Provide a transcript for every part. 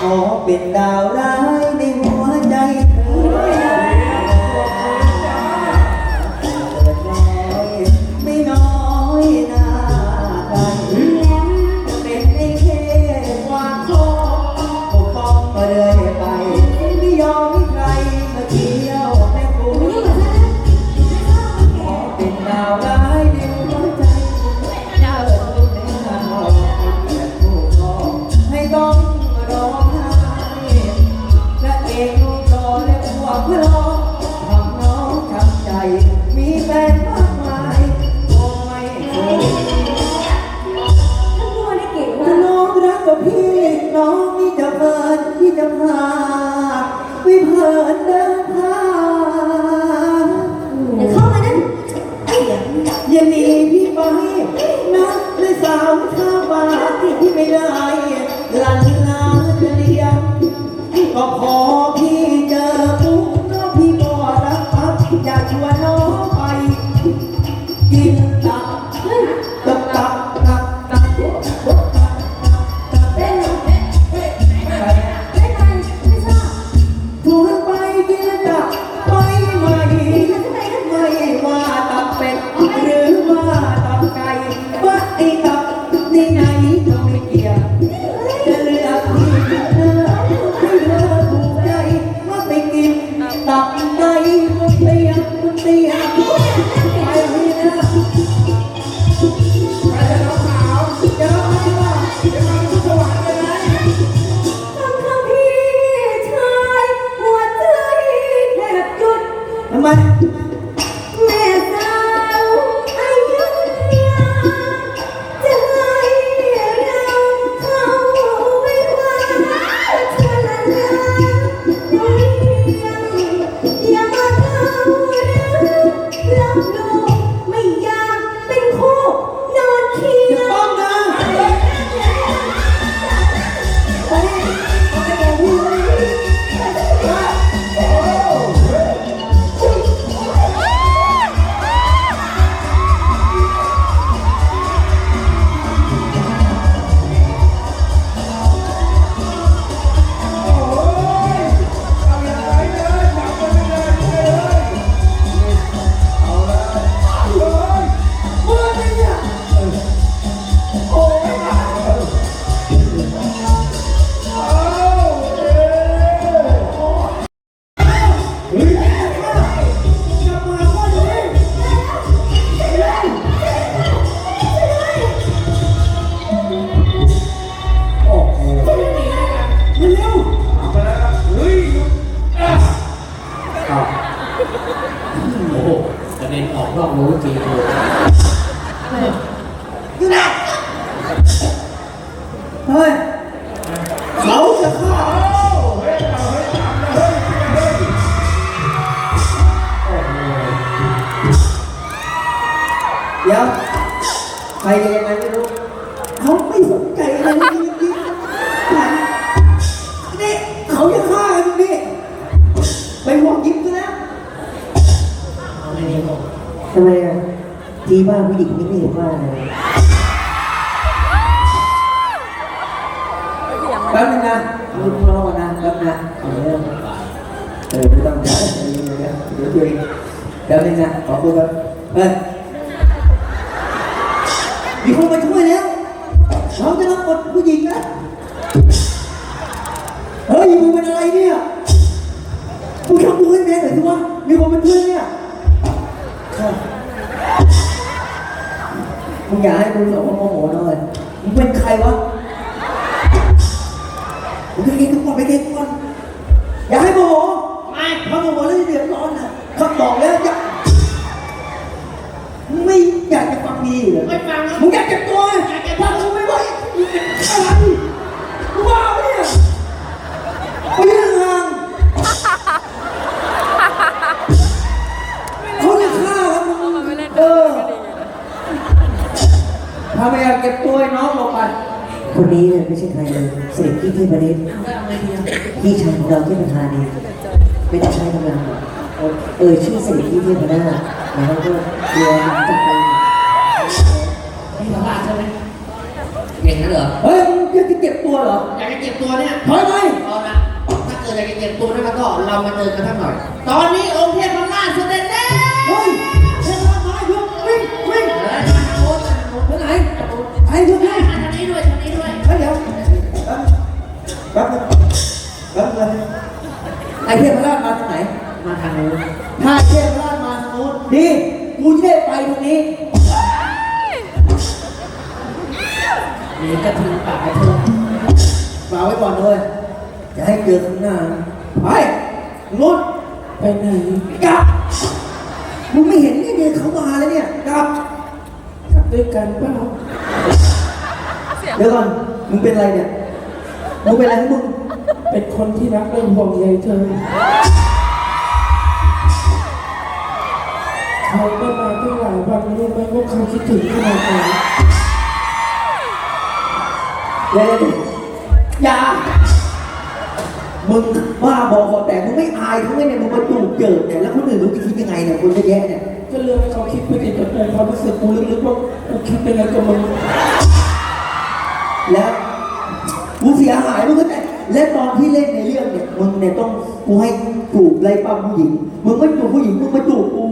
ขอเป็นดาวร้ายในหัวานเดินท ริงเลยอยู่ไหนเฮ้ยเขาจะฆ่าเดี๋ยวใครจะยังไงไม่รู้เขาไม่สนใจอะไรเลยจริงๆนี่เขาจะฆ่ากันตรงนี้ไปหวงยิ้มซะแล้วทำไมอะ ที่บ้านผู้หญิงนี่ไม่เห็นว่าอะไรแป๊บนึงนะคุณรอนะแป๊บนะเอเรื่องเออไม่ต้องจ่ายเดี๋ยวเดี๋ยวเดี๋ยวแป๊บนึงนะขอคุยแป๊บเฮ้ยมีคนมาช่วยแล้วเราจะรับบทผู้หญิงนะเฮ้ยมึงเป็นอะไรเนี่ยมึงทำมือให้แม่หน่อยสิวะมีคนมาช่วยเนี่ย มึงอย่าให้กูสองคนโมโหหน่อยมึงเป็นใครวะผมจะกินทุกคนไปกินทุกคนอย่าให้โมโหไม่ถ้าโมโหแล้วจะเดือดร้อนนะเขาบอกแล้วอย่าไม่อยากจะฟังดีเลยไม่ฟังมึงอยากเก็บตัวอยากเก็บตัวมึงไม่ไหวอะไรมึงบ้า เก็บตัวไอ้น้องลงไปคนนี้เนี่ยไม่ใช่ใครเลยเสด็จพี่เทพนิษฐ์พี่ชายของเราที่ประธานเองไม่ต้องใช้กำลังเออชื่อเสด็จพี่เทพนาถแล้วก็เรือมันจะไปนี่พระราชใช่ไหมไงอย่างนั้นเหรอเฮ้ยมึงจะเก็บตัวเหรออยากจะเจ็บตัวเนี่ยถอยไปเอาละถ้าเกิดอยากจะเจ็บตัวนั่นแล้วก็เรามาเจอกันสักหน่อย ตอนนี้องค์เทพมันล่าสุดเด็ดแดีกูจะได้ไปทางนี้นี่กระทิงป่าเธอฝากไว้ก่อนเลยจะให้เจอข้างหน้าไปนู้นไปไหนกลับมึงไม่เห็นไงเนี่ยเขามาแล้วเนี่ยกลับกลับด้วยกันเปล่าเดี๋ยวก่อนมึงเป็นอะไรเนี่ยมึงเป็นอะไรของมึง เป็นคนที่รักและห่วงใยเธอ เขาไม่มาตั้งหลายวันรู้ไหมว่าเขาคิดถึงขนาดไหนเดี๋ยวเดี๋ยอย่า มึงบ้าบอคอแต่มึงไม่อายเขาไงเนี่ยมึงมาจูเจิดเนี่ยแล้วคนอื่นรู้จะคิดยังไงเนี่ยคนจะแย่เนี่ยก็เรื่องให้เขาคิดไปติดกับกูความรู้สึกกูลึกๆว่ากูคิดเป็นอะไรกับมึงแล้วกูเสียหายมึงก็แต่และตอนที่เล่นในเรื่องเนี่ยมึงเนี่ยต้องกูให้จูบไล่ปั้มผู้หญิงมึงไม่จูบผู้หญิงมึงมาจูบกู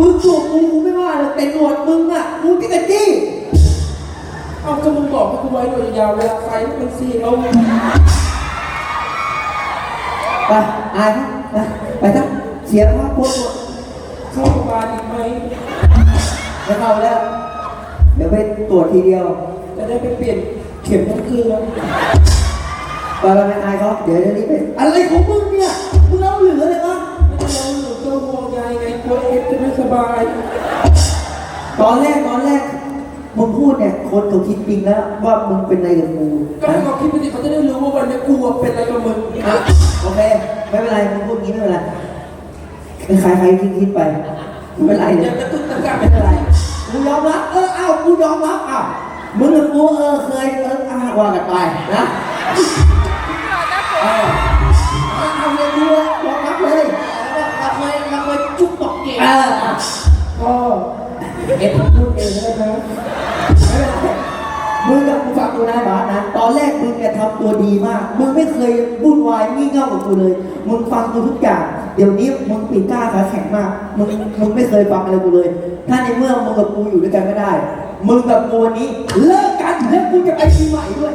มึงจูบกูกูไม่ว่าหรอกแต่หนวดมึงอะกูจะกระจี้เอาก็มึงบอกให้กูไว้หน่อยยาวเวลาไฟมันเป็นสีเอาไปอายไปไปซะเสียภาพพจน์หมดเข้าโรงพยาบาลอีกไหมไม่เข้าแล้ว เดี๋ยวไปตรวจทีเดียว จะได้ไปเปลี่ยนเข็มน้ำเกลือไปไปไปอายเขาเดี๋ยวเดี๋ยวนี้ไปอะไรของมึงเนี่ยมึงเอาเหลือเลยมั้งไม่ต้อง บาย ตอนแรกตอนแรกมึงพูดเนี่ยคนเขาคิดจริงแล้วว่ามึงเป็นอะไรกับกูก็ให้เขาคิดไปดิเขาจะได้รู้ว่าวันนี้กูอะเป็นอะไรกับมึงอะโอเคไม่เป็นไรมึงพูดงี้ไม่เป็นไรใครใครคิดคิดไปไม่เป็นไรอเนี่ย่ายกระตุ้นตะกักไม่เป็นไรกูยอมรับเอออ้าวกูยอมรับอ้าวมึงกับกูเออเคยเอออ้าวว่ากันไปนะ เก่งเออพ่อเอฟพูดเองแล้วนะไม่ไรมึงกับกูฟังกูนะบาสนะ ตอนแรกมึงเนี่ยทำตัวดีมาก มึงไม่เคยวุ่นวายงี่เง่ากับกูเลย มึงฟังกูทุกอย่าง เดี๋ยวนี้มึงปีกกล้าขาแข็งมาก มึงมึงไม่เคยฟังอะไรกูเลย ถ้าในเมื่อมึงกับกูอยู่ด้วยกันไม่ได้ มึงกับกูวันนี้เลิกกันแล้วกูจะไปปีใหม่ด้วย